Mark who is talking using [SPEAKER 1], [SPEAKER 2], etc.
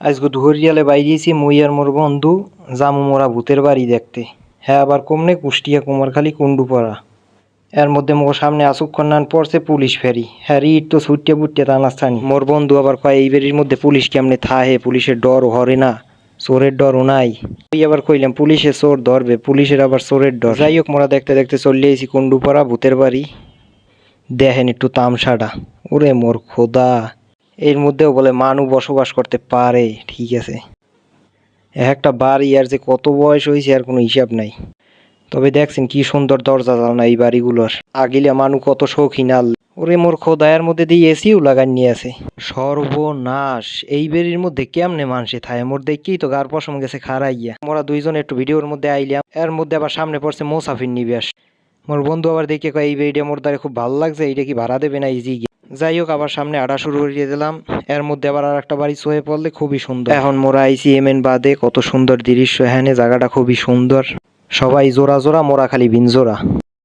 [SPEAKER 1] আজকে ধরিয়ালে বাইরিয়েছি মুই আর মোর বন্ধু জামু মোরা ভূতের বাড়ি দেখতে। হ্যাঁ আবার কমনে কুষ্টিয়া কুমারখালী কুন্ডুপাড়া এর মধ্যে মোর সামনে আসুক্ষণ নান পড়ছে পুলিশ ফেরি। হ্যাঁ ইট তো ছুটতে বুটতে টানাস্থানি মোর বন্ধু আবার কয়, এই বেরির মধ্যে পুলিশ কেমনে থাহে? পুলিশের ডর হরে না, চোরের ডরও নাই। ওই আবার কইলাম পুলিশে চোর ধরবে, পুলিশের আবার চোরের ডর। যাই হোক মোরা দেখতে দেখতে চলে এসি কুন্ডুপাড়া ভূতের বাড়ি। দেখেন একটু তামসাটা। ওরে মোর খোদা! এর মধ্যেও বলে, মানু বসবাস করতে পারে। ঠিক আছে। এক একটা বাড়ি আর যে কত বয়স হয়েছে আর কোনো হিসাব নাই। তবে দেখছেন কি সুন্দর দরজা জানা এই বাড়িগুলোর। আগিলে মানু কত শৌখিন আল ওরে মোর খোদায়ের মধ্যে দিয়ে এসিও লাগান নিয়ে আছে। সর্বনাশ! এই বেরির মধ্যে কেমনে মানুষে থায়? মোর দেখেই তো গার পশম গেছে খারাইয়া মোরা দুইজন একটু ভিডিওর মধ্যে আইলাম। এর মধ্যে আবার সামনে পড়ছে মোসাফির নিবাস। মোর বন্ধু আবার দেখে কয়, এই বেরিটা মোর দ্বারা খুব ভালো লাগছে। এইটা কি ভাড়া দেবে না? ইজি যাই হোক আবার সামনে আড়া শুরু করিয়ে দিলাম। এর মধ্যে আবার আর একটা বাড়ি সোয়ে পড়লে খুবই সুন্দর। এখন মোরা আইসি এম এন বাদে কত সুন্দর দৃশ্য। হ্যানে জায়গাটা খুবই সুন্দর। সবাই জোড়া জোড়া, মোরা খালি বিন জোড়া